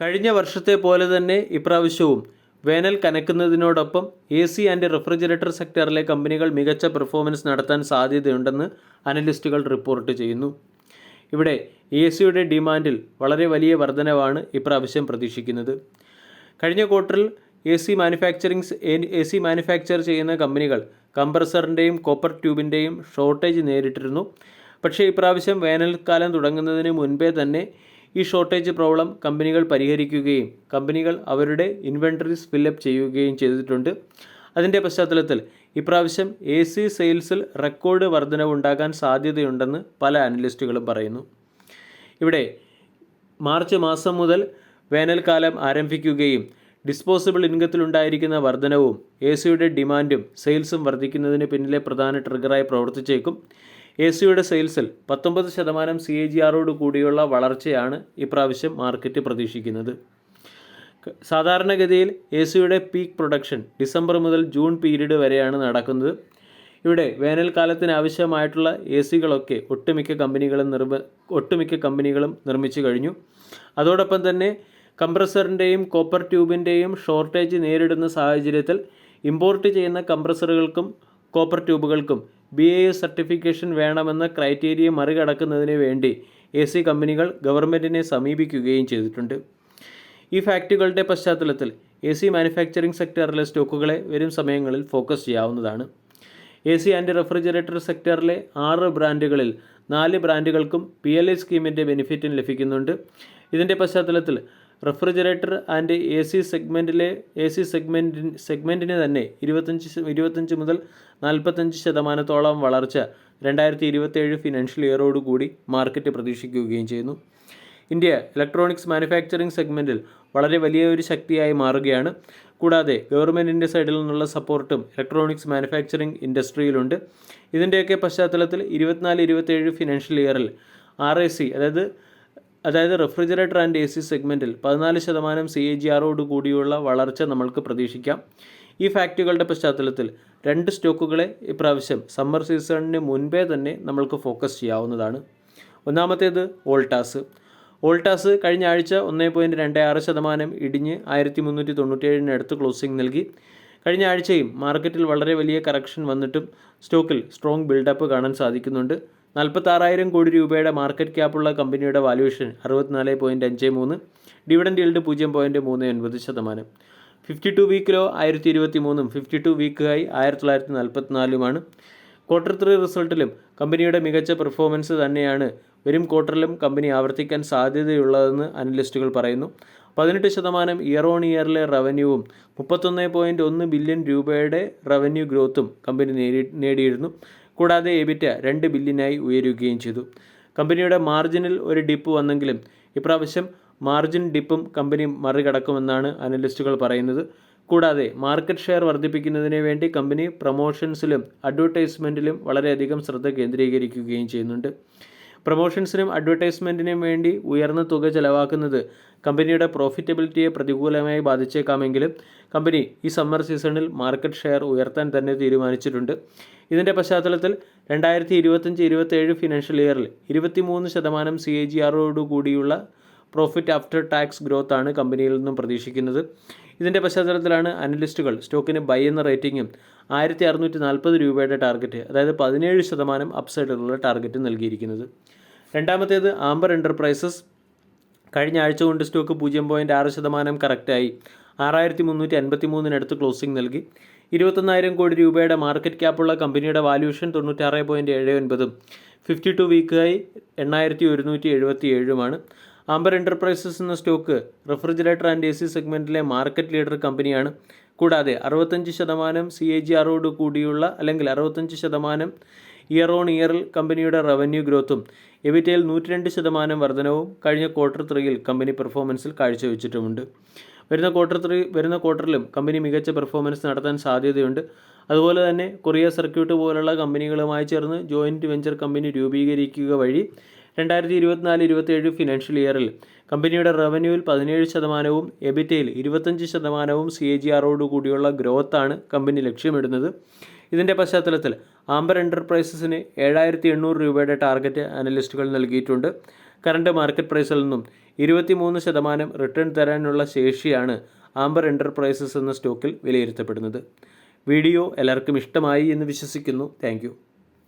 കഴിഞ്ഞ വർഷത്തെ പോലെ തന്നെ ഇപ്രാവശ്യവും വേനൽ കനക്കുന്നതിനോടൊപ്പം എ സി ആൻഡ് റെഫ്രിജറേറ്റർ സെക്ടറിലെ കമ്പനികൾ മികച്ച പെർഫോമൻസ് നടത്താൻ സാധ്യതയുണ്ടെന്ന് അനലിസ്റ്റുകൾ റിപ്പോർട്ട് ചെയ്യുന്നു. ഇവിടെ എ സിയുടെ ഡിമാൻഡിൽ വളരെ വലിയ വർധനവാണ് ഇപ്രാവശ്യം പ്രതീക്ഷിക്കുന്നത്. കഴിഞ്ഞ ക്വാർട്ടറിൽ A C manufacturing A C manufacture ചെയ്യുന്ന കമ്പനികൾ കംപ്രസറിന്റെയും കോപ്പർ ട്യൂബിന്റെയും ഷോർട്ടേജ് നേരിട്ടിരുന്നു. പക്ഷേ ഇപ്രാവശ്യം വേനൽക്കാലം തുടങ്ങുന്നതിന് മുൻപേ തന്നെ ഈ ഷോർട്ടേജ് പ്രോബ്ലം കമ്പനികൾ പരിഹരിക്കുകയും കമ്പനികൾ അവരുടെ ഇൻവെന്ററീസ് ഫില്ലപ്പ് ചെയ്യുകയും ചെയ്തിട്ടുണ്ട്. അതിന്റെ പശ്ചാത്തലത്തിൽ ഇപ്രാവശ്യം എ സി സെയിൽസിൽ റെക്കോർഡ് വർധനവുണ്ടാകാൻ സാധ്യതയുണ്ടെന്ന് പല അനലിസ്റ്റുകളും പറയുന്നു. ഇവിടെ മാർച്ച് മാസം മുതൽ വേനൽക്കാലം ആരംഭിക്കുകയും ഡിസ്പോസിബിൾ ഇൻകത്തിലുണ്ടായിരിക്കുന്ന വർധനവും എ സിയുടെ ഡിമാൻഡും സെയിൽസും വർദ്ധിക്കുന്നതിന് പിന്നിലെ പ്രധാന ട്രിഗറായി പ്രവർത്തിച്ചേക്കും. എ സിയുടെ സെയിൽസിൽ പത്തൊമ്പത് ശതമാനം സി എ ജി ആറോട് കൂടിയുള്ള വളർച്ചയാണ് ഇപ്രാവശ്യം മാർക്കറ്റ് പ്രതീക്ഷിക്കുന്നത്. സാധാരണഗതിയിൽ എ സിയുടെ പീക്ക് പ്രൊഡക്ഷൻ ഡിസംബർ മുതൽ ജൂൺ പീരീഡ് വരെയാണ് നടക്കുന്നത്. ഇവിടെ വേനൽക്കാലത്തിന് ആവശ്യമായിട്ടുള്ള എ സികളൊക്കെ ഒട്ടുമിക്ക കമ്പനികളും നിർമ്മ ഒട്ടുമിക്ക കമ്പനികളും നിർമ്മിച്ചു കഴിഞ്ഞു. അതോടൊപ്പം തന്നെ കംപ്രസറിന്റെയും കോപ്പർ ട്യൂബിന്റെയും ഷോർട്ടേജ് നേരിടുന്ന സാഹചര്യത്തിൽ ഇമ്പോർട്ട് ചെയ്യുന്ന കംപ്രസറുകൾക്കും കോപ്പർ ട്യൂബുകൾക്കും ബി എ എസ് സർട്ടിഫിക്കേഷൻ വേണമെന്ന ക്രൈറ്റീരിയ മറികടക്കുന്നതിന് വേണ്ടി എ സി കമ്പനികൾ ഗവൺമെന്റിനെ സമീപിക്കുകയും ചെയ്തിട്ടുണ്ട്. ഈ ഫാക്റ്റുകളുടെ പശ്ചാത്തലത്തിൽ എ സി മാനുഫാക്ചറിംഗ് സെക്ടറിലെ സ്റ്റോക്കുകളെ വരും സമയങ്ങളിൽ ഫോക്കസ് ചെയ്യാവുന്നതാണ്. എ സി ആൻഡ് റെഫ്രിജറേറ്റർ സെക്ടറിലെ ആറ് ബ്രാൻഡുകളിൽ നാല് ബ്രാൻഡുകൾക്കും പി എൽ ഐ സ്കീമിന്റെ ബെനിഫിറ്റും ലഭിക്കുന്നുണ്ട്. ഇതിന്റെ പശ്ചാത്തലത്തിൽ റെഫ്രിജറേറ്റർ ആൻഡ് എ സി സെഗ്മെന്റിലെ എ സി സെഗ്മെന്റി സെഗ്മെന്റിന് തന്നെ ഇരുപത്തഞ്ച് ഇരുപത്തഞ്ച് മുതൽ നാൽപ്പത്തഞ്ച് ശതമാനത്തോളം വളർച്ച രണ്ടായിരത്തി ഇരുപത്തേഴ് ഫിനാൻഷ്യൽ ഇയറോടുകൂടി മാർക്കറ്റ് പ്രതീക്ഷിക്കുകയും ചെയ്യുന്നു. ഇന്ത്യ ഇലക്ട്രോണിക്സ് മാനുഫാക്ചറിംഗ് സെഗ്മെന്റിൽ വളരെ വലിയ ഒരു ശക്തിയായി മാറുകയാണ്. കൂടാതെ ഗവൺമെന്റിന്റെ സൈഡിൽ നിന്നുള്ള സപ്പോർട്ടും ഇലക്ട്രോണിക്സ് മാനുഫാക്ചറിംഗ് ഇൻഡസ്ട്രിയിലുണ്ട് ഇതിന്റെയൊക്കെ പശ്ചാത്തലത്തിൽ ഇരുപത്തിനാല് ഇരുപത്തേഴ് ഫിനാൻഷ്യൽ ഇയറിൽ ആർ എ സി അതായത് അതായത് റെഫ്രിജറേറ്റർ ആൻഡ് എ സി സെഗ്മെന്റിൽ പതിനാല് ശതമാനം സി എ ജി ആറോട് കൂടിയുള്ള വളർച്ച നമ്മൾക്ക് പ്രതീക്ഷിക്കാം. ഈ ഫാക്റ്റുകളുടെ പശ്ചാത്തലത്തിൽ രണ്ട് സ്റ്റോക്കുകളെ ഇപ്രാവശ്യം സമ്മർ സീസണിന് മുൻപേ തന്നെ നമ്മൾക്ക് ഫോക്കസ് ചെയ്യാവുന്നതാണ്. ഒന്നാമത്തേത് ഓൾട്ടാസ് ഓൾട്ടാസ് കഴിഞ്ഞ ആഴ്ച ഒന്നേ പോയിന്റ് രണ്ട് ആറ് ശതമാനം ഇടിഞ്ഞ് ആയിരത്തി മുന്നൂറ്റി തൊണ്ണൂറ്റേഴിന് അടുത്ത് ക്ലോസിംഗ് നൽകി. കഴിഞ്ഞ ആഴ്ചയും മാർക്കറ്റിൽ വളരെ വലിയ കറക്ഷൻ വന്നിട്ടും സ്റ്റോക്കിൽ സ്ട്രോങ് ബിൽഡപ്പ് കാണാൻ സാധിക്കുന്നുണ്ട്. നാൽപ്പത്താറായിരം കോടി രൂപയുടെ മാർക്കറ്റ് ക്യാപ്പുള്ള കമ്പനിയുടെ വാല്യൂഷൻ അറുപത്തിനാല് പോയിന്റ് അഞ്ച് മൂന്ന് ഡിവിഡൻഡ് ഈൽഡ് പൂജ്യം പോയിന്റ് മൂന്ന് ഒൻപത് ശതമാനം. ഫിഫ്റ്റി ടു വീക്കിലോ ആയിരത്തി ഇരുപത്തി മൂന്നും ഫിഫ്റ്റി ടു വീക്കായി ആയിരത്തി തൊള്ളായിരത്തി നാൽപ്പത്തിനാലുമാണ് ക്വാർട്ടർ ത്രീ റിസൾട്ടിലും കമ്പനിയുടെ മികച്ച പെർഫോമൻസ് തന്നെയാണ് വരും ക്വാർട്ടറിലും കമ്പനി ആവർത്തിക്കാൻ സാധ്യതയുള്ളതെന്ന് അനലിസ്റ്റുകൾ പറയുന്നു. പതിനെട്ട് ശതമാനം ഇയർ ഓൺ ഇയറിലെ റവന്യൂവും മുപ്പത്തൊന്ന് പോയിന്റ് ഒന്ന് ബില്യൺ രൂപയുടെ റവന്യൂ ഗ്രോത്തും കമ്പനി നേടി നേടിയിരുന്നു. കൂടാതെ എബിറ്റ രണ്ട് ബില്യനായി ഉയരുകയും ചെയ്തു. കമ്പനിയുടെ മാർജിനിൽ ഒരു ഡിപ്പ് വന്നെങ്കിലും ഇപ്രാവശ്യം മാർജിൻ ഡിപ്പും കമ്പനി മറികടക്കുമെന്നാണ് അനലിസ്റ്റുകൾ പറയുന്നത്. കൂടാതെ മാർക്കറ്റ് ഷെയർ വർദ്ധിപ്പിക്കുന്നതിന് വേണ്ടി കമ്പനി പ്രൊമോഷൻസിലും അഡ്വർടൈസ്മെന്റിലും വളരെയധികം ശ്രദ്ധ കേന്ദ്രീകരിക്കുകയും ചെയ്യുന്നുണ്ട്. പ്രൊമോഷൻസിനും അഡ്വർടൈസ്മെന്റിനും വേണ്ടി ഉയർന്ന തുക ചെലവാക്കുന്നത് കമ്പനിയുടെ പ്രോഫിറ്റബിലിറ്റിയെ പ്രതികൂലമായി ബാധിച്ചേക്കാമെങ്കിലും കമ്പനി ഈ സമ്മർ സീസണിൽ മാർക്കറ്റ് ഷെയർ ഉയർത്താൻ തന്നെ തീരുമാനിച്ചിട്ടുണ്ട്. ഇതിന്റെ പശ്ചാത്തലത്തിൽ രണ്ടായിരത്തി ഇരുപത്തഞ്ച് ഇരുപത്തേഴ് ഫിനാൻഷ്യൽ ഇയറിൽ ഇരുപത്തിമൂന്ന് ശതമാനം സി എ ജി ആറോട് കൂടിയുള്ള പ്രോഫിറ്റ് ആഫ്റ്റർ ടാക്സ് ഗ്രോത്ത് ആണ് കമ്പനിയിൽ നിന്നും പ്രതീക്ഷിക്കുന്നത്. ഇതിന്റെ പശ്ചാത്തലത്തിലാണ് അനലിസ്റ്റുകൾ സ്റ്റോക്കിന് ബൈ എന്ന റേറ്റിംഗും ആയിരത്തി അറുന്നൂറ്റി നാൽപ്പത് രൂപയുടെ ടാർഗറ്റ് അതായത് പതിനേഴ് ശതമാനം അപ്സൈഡിലുള്ള ടാർഗറ്റ് നൽകിയിരിക്കുന്നത്. രണ്ടാമത്തേത് ആംബർ എന്റർപ്രൈസസ് കഴിഞ്ഞ ആഴ്ച കൊണ്ട് സ്റ്റോക്ക് പൂജ്യം പോയിന്റ് ആറ് ശതമാനം കറക്റ്റായി ആറായിരത്തി മുന്നൂറ്റി അൻപത്തി മൂന്നിനടുത്ത് ക്ലോസിംഗ് നൽകി. ഇരുപത്തൊന്നായിരം കോടി രൂപയുടെ മാർക്കറ്റ് ക്യാപ്പുള്ള കമ്പനിയുടെ വാല്യൂഷൻ തൊണ്ണൂറ്റാറ് പോയിന്റ് ഏഴ് ഒൻപതും. ഫിഫ്റ്റി ടു വീക്കായി എണ്ണായിരത്തി ഒരുന്നൂറ്റി എഴുപത്തി ഏഴുമാണ് ആംബർ എന്റർപ്രൈസസ് എന്ന stock refrigerator and A C സെഗ്മെന്റിലെ market leader കമ്പനിയാണ്. കൂടാതെ അറുപത്തഞ്ച് ശതമാനം സി എ ജി ആറോട് കൂടിയുള്ള അല്ലെങ്കിൽ അറുപത്തഞ്ച് ശതമാനം ഇയർ ഓൺ ഇയറിൽ കമ്പനിയുടെ റവന്യൂ ഗ്രോത്തും എബിറ്റയിൽ നൂറ്റി രണ്ട് ശതമാനം വർധനവും കഴിഞ്ഞ ക്വാർട്ടർ ത്രീയിൽ കമ്പനി പെർഫോമൻസിൽ കാഴ്ചവെച്ചിട്ടുമുണ്ട്. വരുന്ന ക്വാർട്ടർ ത്രീ വരുന്ന ക്വാർട്ടറിലും കമ്പനി മികച്ച പെർഫോമൻസ് നടത്താൻ സാധ്യതയുണ്ട്. അതുപോലെ തന്നെ കൊറിയ സർക്യൂട്ട് പോലുള്ള കമ്പനികളുമായി ചേർന്ന് ജോയിന്റ് വെഞ്ചർ കമ്പനി രൂപീകരിക്കുക വഴി രണ്ടായിരത്തി ഇരുപത്തിനാല് ഇരുപത്തേഴ് ഫിനാൻഷ്യൽ ഇയറിൽ കമ്പനിയുടെ റവന്യൂവിൽ പതിനേഴ് ശതമാനവും എബിറ്റയിൽ ഇരുപത്തഞ്ച് ശതമാനവും സി എ ജി ആറോട് കൂടിയുള്ള ഗ്രോത്താണ് കമ്പനി ലക്ഷ്യമിടുന്നത്. ഇതിന്റെ പശ്ചാത്തലത്തിൽ ആംബർ എന്റർപ്രൈസസിന് ഏഴായിരത്തി എണ്ണൂറ് രൂപയുടെ ടാർഗറ്റ് അനലിസ്റ്റുകൾ നൽകിയിട്ടുണ്ട്. കറണ്ട് മാർക്കറ്റ് പ്രൈസിൽ നിന്നും ഇരുപത്തിമൂന്ന് ശതമാനം റിട്ടേൺ തരാനുള്ള ശേഷിയാണ് ആംബർ എന്റർപ്രൈസസ് എന്ന സ്റ്റോക്കിൽ വിലയിരുത്തപ്പെടുന്നത്. വീഡിയോ എല്ലാവർക്കും ഇഷ്ടമായി എന്ന് വിശ്വസിക്കുന്നു. താങ്ക്